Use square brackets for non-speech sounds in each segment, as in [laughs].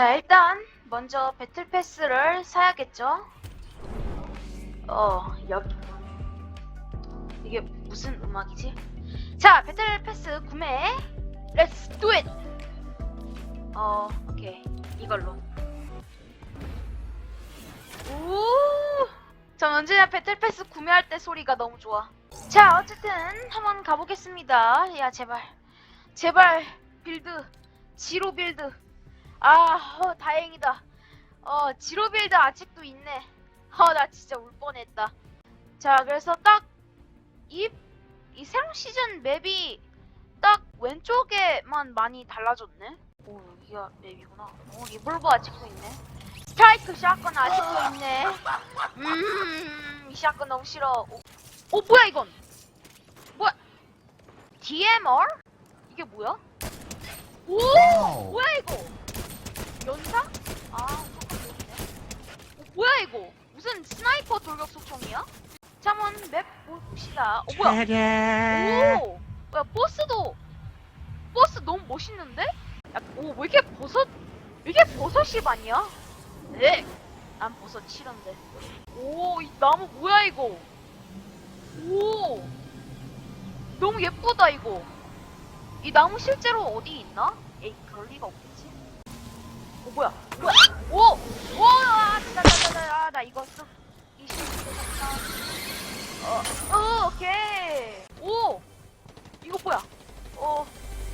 자, 일단 먼저 배틀 패스를 사야겠죠? 어, 여기 이게 무슨 음악이지? 자, 배틀 패스 구매. Do it. 어, 오케이. 이걸로. 우! 전 언제나 배틀 패스 구매할 때 소리가 너무 좋아. 자, 어쨌든 한번 가보겠습니다. 야, 제발. 제발 빌드. 지로 빌드. 아, 어, 다행이다. 어, 지로 빌드 아직도 있네. 어, 나 진짜 울 뻔했다. 자, 그래서 딱 이, 이 새로운 시즌 맵이 딱 왼쪽에만 많이 달라졌네. 오, 여기가 맵이구나. 오, 리볼버 아직도 있네. 스트라이크 샷건 아직도 있네. 음, 이 샷건 너무 싫어. 오, 오 뭐야 이건? 뭐야? DMR? 이게 뭐야? 오, 뭐야 이거? 연사? 아, 조금 느리네. 어, 뭐야 이거? 무슨 스나이퍼 돌격 소총이야? 자, 한번 맵 봅시다. 어, 뭐야? 오! 뭐야, 보스도, 보스 너무 멋있는데? 야, 오, 왜 이렇게 버섯, 왜 이렇게 버섯이 많냐? 네! 난 버섯 싫은데. 오, 이 나무 뭐야, 이거? 오! 너무 예쁘다, 이거. 이 나무 실제로 어디 있나? 에이, 그럴 리가 없겠지. 어, 뭐야? 뭐야? 오! 오! 아, 나, 나, 나, 나, 아, 나 이거 쓰, 이 실수 어, 어, 오케이. 오! 이거 뭐야? 어,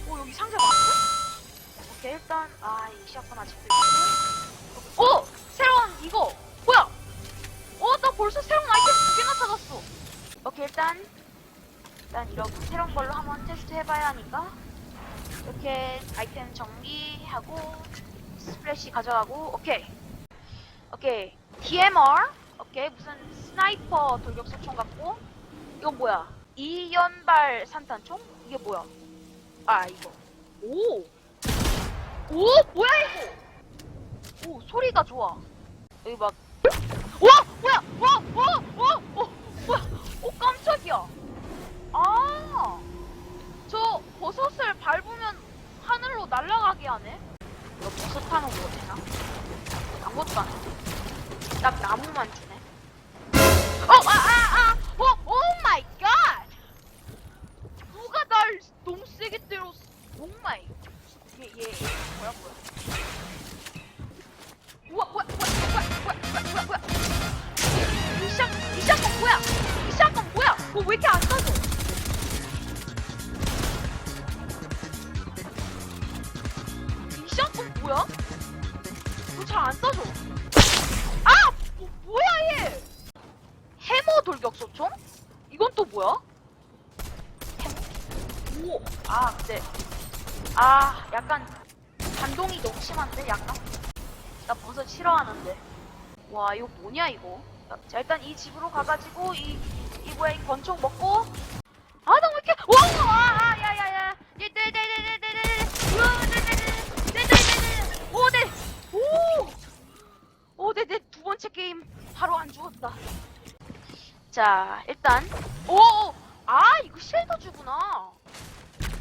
오, 여기 상자 많은데? 오케이, 일단, 아, 이 샷건 아직도 있고. 오! 새로운 이거! 뭐야? 어, 나 벌써 새로운 아이템 두 개나 찾았어. 오케이, 일단, 일단 이렇게 새로운 걸로 한번 테스트 해봐야 하니까. 이렇게 아이템 정리하고, 스플래시 가져가고, 오케이. 오케이. DMR. 오케이. 무슨 스나이퍼 돌격 소총 같고. 이건 뭐야? 이연발 산탄총? 이게 뭐야? 아, 이거. 오! 오! 뭐야, 이거? 오, 소리가 좋아. 여기 막. 와! 뭐야! 와! 와! 와! 어, 뭐야! 오, 깜짝이야! 아! 저 버섯을 밟으면 하늘로 날아가게 하네? 이거 버섯 타는 거 되나? 아무것도 안 해. 딱 나무만 주네. 어, 아, 아, 아! 어, 오 마이 갓! 누가 날 너무 세게 때렸어. 오 마이. 얘, 얘, 얘, 뭐야, 뭐야. 우와, 뭐야, 뭐야, 뭐야, 뭐야, 뭐야, 뭐야, 뭐야. 이 샷, 이 샷건 뭐야? 이 샷건 뭐야? 어, 왜 이렇게 안 써 돌격 소총? 이건 또 뭐야? 오, 아, 근데 아, 약간 반동이 너무 심한데, 약간. 나 버섯 싫어하는데. 와, 이거 뭐냐 이거? 자, 자, 일단 이 집으로 가가지고 이, 이 뭐야 이 권총 먹고. 아, 나 왜 이렇게? 오, 아, 아, 야, 야, 야, 네, 네, 네, 네, 네, 네, 네, 으, 네, 네, 네, 네, 네, 네, 네, 오, 네, 오, 오, 네, 네, 두 번째 게임 바로 안 죽었다. 자, 일단, 오, 아, 이거 실드 주구나.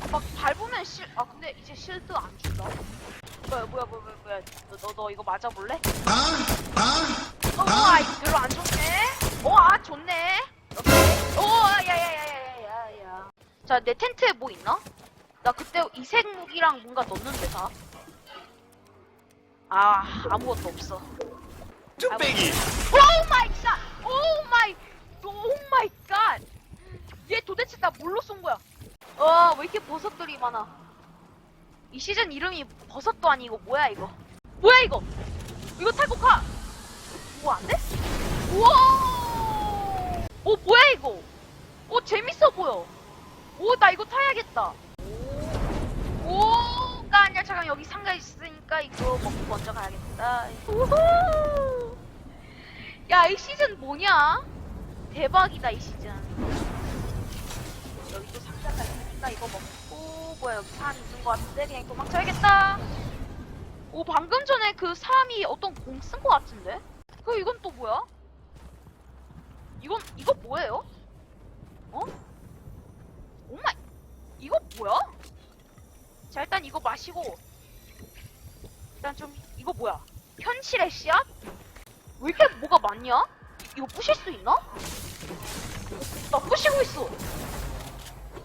막 밟으면 실, 아 근데 이제 실드 안 준다. 뭐야 뭐야 뭐야 뭐야, 뭐야. 너, 너, 너 이거 맞아볼래? 어, 아 이거 별로 안 좋네. 어, 아 좋네. 오케이. 오, 야 야 야 야 야 야 야. 자, 내 텐트에 뭐 있나? 나 그때 이색 무기랑 뭔가 넣었는데 다. 아, 아무것도 없어. 쭈빼기 오 마이 갓! 오 마이, 오 마이 갓! 얘 도대체 나 뭘로 쏜 거야? 어, 왜 이렇게 버섯들이 많아? 이 시즌 이름이 버섯도 아니고 뭐야 이거? 뭐야 이거? 이거 타고 가! 뭐 안 돼? 우와! 오 뭐야 이거? 오 재밌어 보여. 오 나 이거 타야겠다. 오, 오, 가 아니야 잠깐 여기 상가 있으니까 이거 먹고 먼저 가야겠다. 우후! 야, 이 시즌 뭐냐? 대박이다, 이 시즌. 여기 또 상자가 있으니까 이거 먹고, 뭐야, 여기 사람 있는 것 같은데? 그냥 도망쳐야겠다. 오, 방금 전에 그 사람이 어떤 공쓴것 같은데? 그, 이건 또 뭐야? 이건, 이거 뭐예요? 어? 오마이, 이거 뭐야? 자, 일단 이거 마시고, 일단 좀, 이 이거 뭐야? 현실의 씨앗? 왜 이렇게 뭐가 많냐? 이거 부실 수 있나? 나 부시고 있어.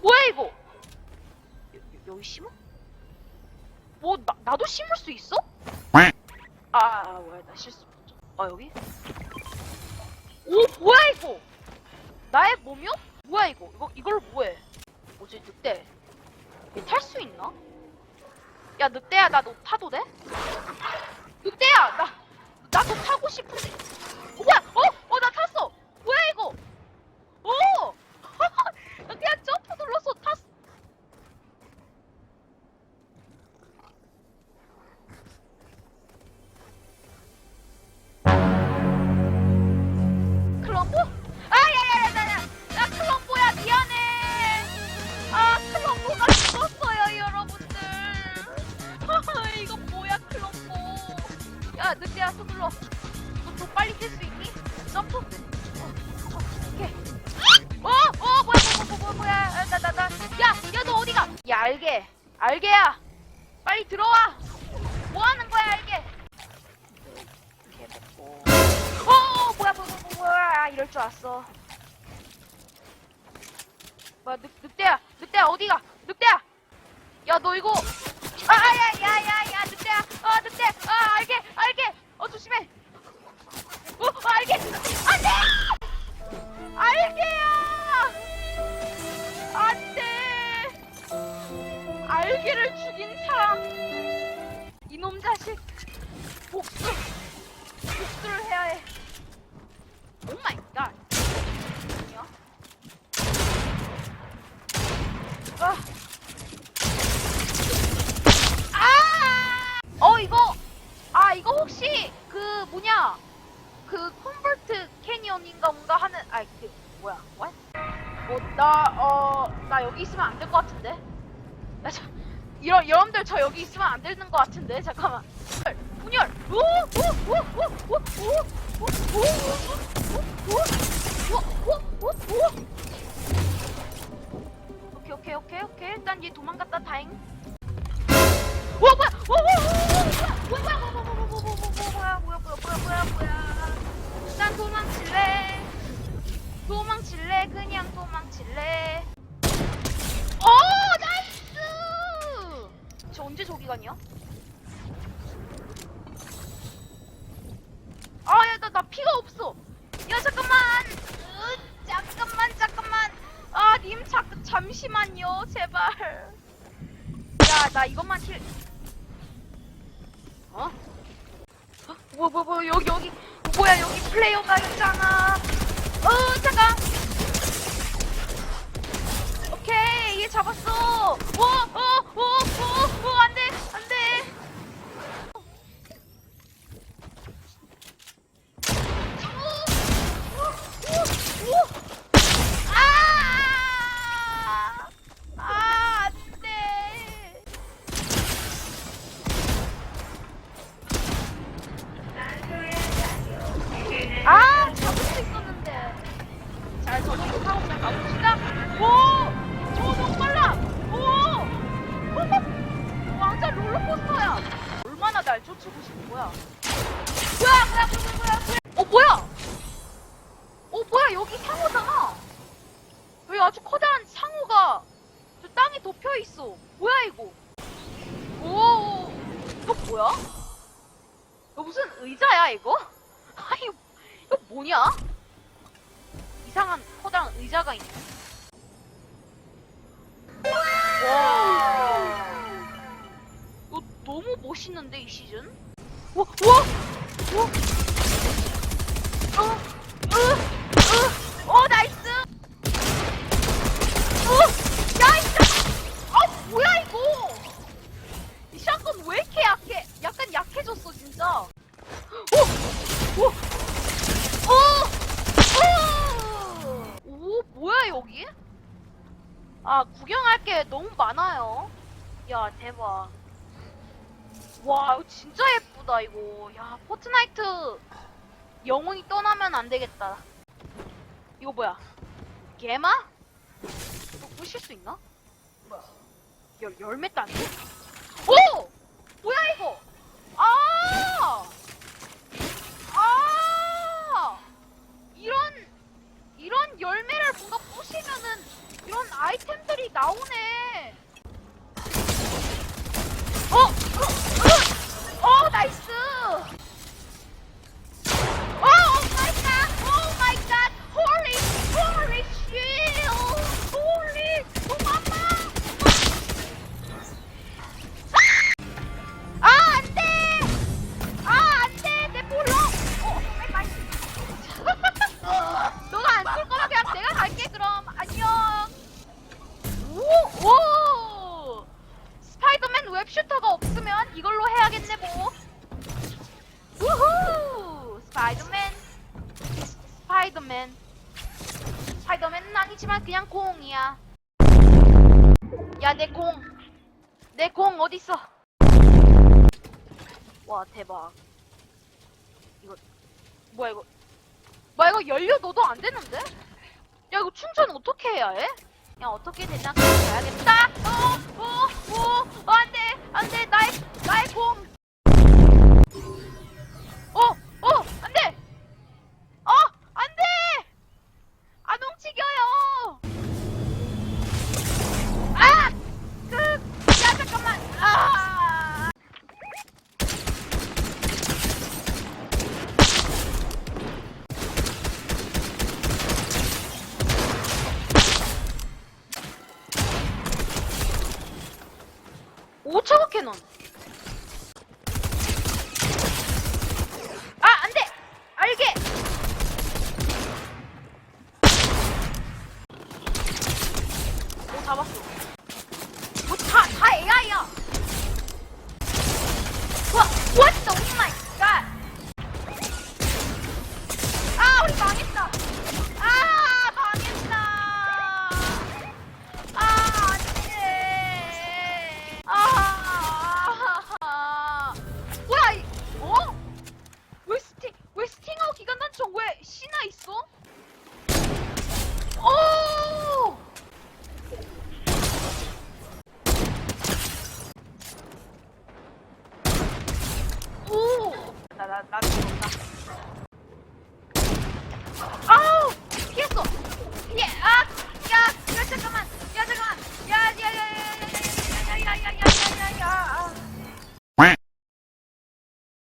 뭐야 이거? 여, 여, 여 기 심어? 뭐 나, 나도 심을 수 있어? 아, 아 뭐야 나 실수. 아 여기? 오 뭐야 이거? 나의 몸이요? 뭐야 이거? 이거 이걸 뭐해? 뭐지 늑대? 탈 수 있나? 야 늑대야 나 너 타도 돼? 늑대야 나나너 타고 싶은 늑대야, 서둘러. 너더 빨리 뛸수 있니? 점프. 어, 어, 오케이. 어, 어, 뭐야, 뭐야, 뭐야, 뭐야. 아, 나, 나, 나. 야, 야, 너 어디가? 야, 알게. 알게야. 빨리 들어와. 뭐 하는 거야, 알게? 어, 어, 뭐야, 뭐야, 뭐야, 뭐야. 이럴 줄 알았어. 뭐야, 늑, 늑대야. 늑대야, 어디가? 늑대야. 야, 너 이거. 아, 야, 야, 야, 야, 늑대야. 아, 늑대. 아, 알게, 알게. 어, 조심해. 어, 어, 알게. 안 돼! 알게야! 안 돼! 알게를 죽인 사람. 이놈 자식. 복수. 복수를 해야 해. 오 마이 갓. 뭐야? 아. 아! 어, 이거. 아, 이거 혹시 그 뭐냐? 그 컨버트 캐니언인가 뭔가 하는 아, 그 뭐야? what? 어, 나 어, 나 여기 있으면 안 될 것 같은데. 나 저, 이런 여러분들 저 여기 있으면 안 되는 것 같은데. 잠깐만. 분열. 오! 오! 오! 오! 오! 오! 오! 오! 오! 오! 오! 오! 오! 오케이 오케이 오케이 오케이 일단 얘 도망갔다 다행. 와 뭐야? 와와와와 뭐야? 뭐야 뭐뭐뭐뭐뭐야 뭐야 뭐야 뭐야 뭐야 뭐야 난 도망칠래 도망칠래 그냥 도망칠래 오 나이스 저 언제 저기간이야? 아야 나, 나 피가 없어 야 잠깐만 으, 잠깐만 잠깐만 아님 잠시만요 제발 야 나 이것만 실 어? 어? 뭐, 뭐, 뭐, 여기, 여기, 뭐야, 여기 플레이어가 있잖아. 어, 잠깐. 오케이, 얘 잡았어. 오, 오, 오, 오, 오, 날 쫓고 싶은 거야. 뭐야 뭐야 뭐야 뭐야 뭐야. 어 뭐야? 어 뭐야 여기 상어잖아 여기 아주 커다란 상어가 저 땅에 덮여 있어. 뭐야 이거? 오 이거 뭐야? 이거 무슨 의자야 이거? [laughs] 아니 이거 뭐냐? 이상한 커다란 의자가 있네. 너무 멋있는데 이 시즌? 와, 와, 와. 어, 으, 으, 어, 나이스. 어, 야, 이거. 아, 뭐야 이거? 이 샷건 왜 이렇게 약해? 약간 약해졌어 진짜. 오, 오, 오! 오! 오, 뭐야, 여기? 아, 구경할 게 너무 많아요. 야, 대박. 와, 이거 진짜 예쁘다, 이거. 야, 포트나이트 영혼이 떠나면 안 되겠다. 이거 뭐야? 개마? 이거 부실 수 있나? 뭐야? 열, 열매 딴데? 스파이더맨. 스파이더맨은 아니지만 그냥 공이야. 야, 내 공. 내 공 어딨어? 와, 대박. 이거 뭐야 이거? 뭐야 이거 열려 너도 안 되는데? 야, 이거 충전 어떻게 해야 해? 야, 어떻게든 일단 가야겠다. 어, 어, 어, 어, 안 돼. 안 돼. 나의 나의 공. nom.